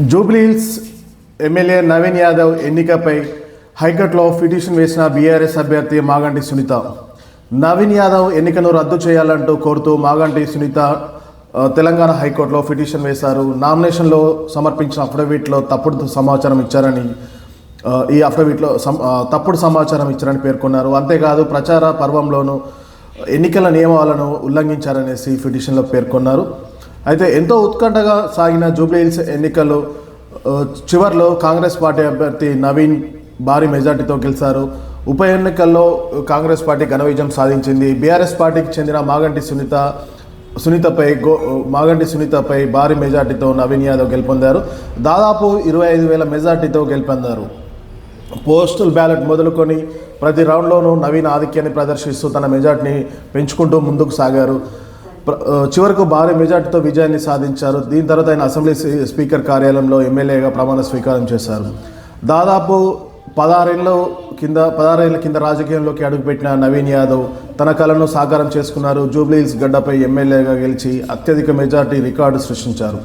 Jubilee Hills MLA Naveen Yadav ఎన్నికపై హైకోర్టులో petition వేసిన బీఆర్ఎస్ అభ్యర్థి మాగంటి సునీత. నవీన్ యాదవ్ ఎన్నికను రద్దు చేయాలంటూ కోరుతూ మాగంటి సునీత తెలంగాణ హైకోర్టులో పిటిషన్ వేశారు. నామినేషన్లో సమర్పించిన అఫిడవిట్లో తప్పుడు సమాచారం ఇచ్చారని ఈ అఫిడవిట్లో సమ్- తప్పుడు సమాచారం ఇచ్చారని పేర్కొన్నారు. అంతేకాదు ప్రచార పర్వంలోనూ ఎన్నికల నియమాలను ఉల్లంఘించారనేసి పిటిషన్లో పేర్కొన్నారు. అయితే ఎంతో ఉత్కంఠగా సాగిన జూబ్లీహిల్స్ ఎన్నికలు చివరిలో చివర్లో కాంగ్రెస్ పార్టీ అభ్యర్థి నవీన్ భారీ మెజార్టీతో గెలిచారు. ఉప ఎన్నికల్లో కాంగ్రెస్ పార్టీ ఘన విజయం సాధించింది. బీఆర్ఎస్ పార్టీకి చెందిన మాగంటి సునీత సునీతపై గో మాగంటి సునీతపై భారీ మెజార్టీతో నవీన్ యాదవ్ గెలుపొందారు. దాదాపు ఇరవై ఐదు వేల మెజార్టీతో గెలుపొందారు. పోస్టల్ బ్యాలెట్ మొదలుకొని ప్రతి రౌండ్లోనూ నవీన్ ఆధిక్యాన్ని ప్రదర్శిస్తూ తన మెజార్టీని పెంచుకుంటూ ముందుకు సాగారు. చివరకు భారీ మెజార్టీతో విజయాన్ని సాధించారు. దీని తర్వాత ఆయన అసెంబ్లీ స్పీకర్ కార్యాలయంలో ఎమ్మెల్యేగా ప్రమాణ స్వీకారం చేశారు. దాదాపు పదహారేళ్ళ కింద పదహారేళ్ళ కింద రాజకీయంలోకి అడుగుపెట్టిన నవీన్ యాదవ్ తన కళను సాకారం చేసుకున్నారు. జూబ్లీహిల్స్ గడ్డపై ఎమ్మెల్యేగా గెలిచి అత్యధిక మెజార్టీ రికార్డు సృష్టించారు.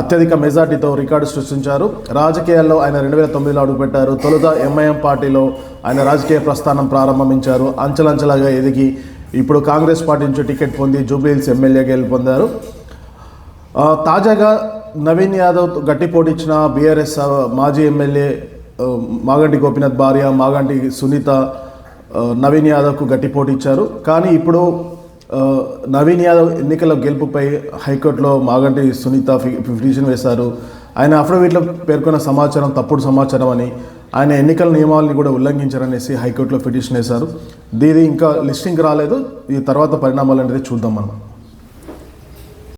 అత్యధిక మెజార్టీతో రికార్డు సృష్టించారు. రాజకీయాల్లో ఆయన రెండు వేల తొమ్మిదిలో అడుగుపెట్టారు. తొలుత ఎంఐఎం పార్టీలో ఆయన రాజకీయ ప్రస్థానం ప్రారంభించారు. అంచెలంచెలుగా ఎదిగి ఇప్పుడు కాంగ్రెస్ పార్టీ నుంచి టికెట్ పొంది జూబ్లీహిల్స్ ఎమ్మెల్యే గెలుపొందారు తాజాగా నవీన్ యాదవ్ గట్టి పోటీ ఇచ్చిన బీఆర్ఎస్ మాజీ ఎమ్మెల్యే మాగంటి గోపినాథ్ భార్య మాగంటి సునీత నవీన్ యాదవ్కు గట్టి పోటీ ఇచ్చారు కానీ ఇప్పుడు నవీన్ యాదవ్ ఎన్నికల గెలుపుపై హైకోర్టులో మాగంటి సునీత పిటిషన్ వేశారు. ఆయన అఫిడవిట్లో పేర్కొన్న సమాచారం తప్పుడు సమాచారం అని ఆయన ఎన్నికల నియమాలను కూడా ఉల్లంఘించారనేసి హైకోర్టులో పిటిషన్ వేశారు. దీని ఇంకా లిస్టింగ్ రాలేదు. ఈ తర్వాత పరిణామాలు అనేది చూద్దాం మనం.